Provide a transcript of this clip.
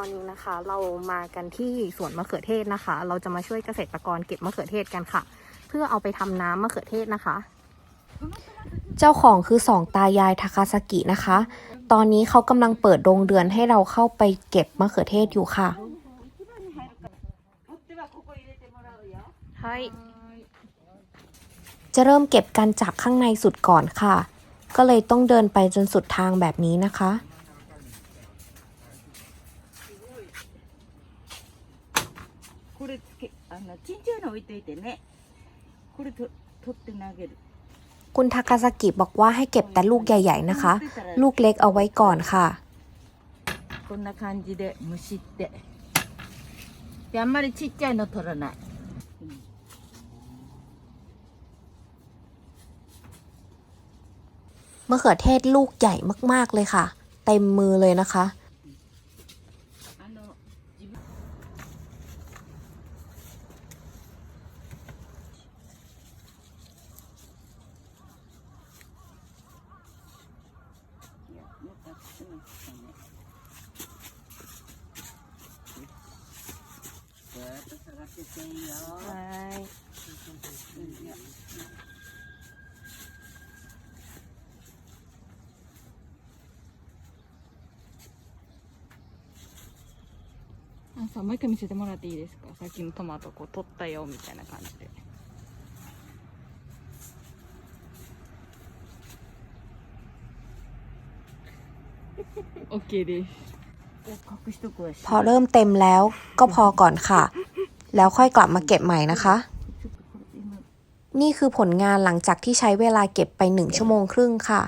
ตอนนี้นะคะเรามากันที่สวนมะเขือเทศนะคะ เราจะมาช่วยเกษตรกรเก็บมะเขือเทศกันค่ะ เพื่อเอาไปทำน้ำมะเขือเทศนะคะ เจ้าของคือสองตายายทาคาซากินะคะ ตอนนี้เขากำลังเปิดโรงเรือนให้เราเข้าไปเก็บมะเขือเทศอยู่ค่ะはいจะเริ่มเก็บกันจากข้างในสุดก่อนค่ะ ก็เลยต้องเดินไปจนสุดทางแบบนี้นะคะ これけあのちんちゃいの置いといてねこれと取って投げる คุณทาคาซากิบอกว่าให้เก็บแต่ลูกใหญ่ ๆนะคะ ลูกเล็กเอาไว้ก่อนค่ะ こんな感じで蒸してであんまりちっちゃいの取らない、 มะเขือเทศลูกใหญ่มากๆเลยค่ะ เต็มมือเลยนะคะ ずっと探しててい。いようんいやあさんもう一回見せてもらっていいですか？さっきのトマトこう取ったよみたいな感じで。 โอเคดีพอเริ่มเต็มแล้วก็พอก่อนค่ะ แล้วค่อยกลับมาเก็บใหม่นะคะ นี่คือผลงานหลังจากที่ใช้เวลาเก็บไปหนึ่งชั่วโมงครึ่งค่ะ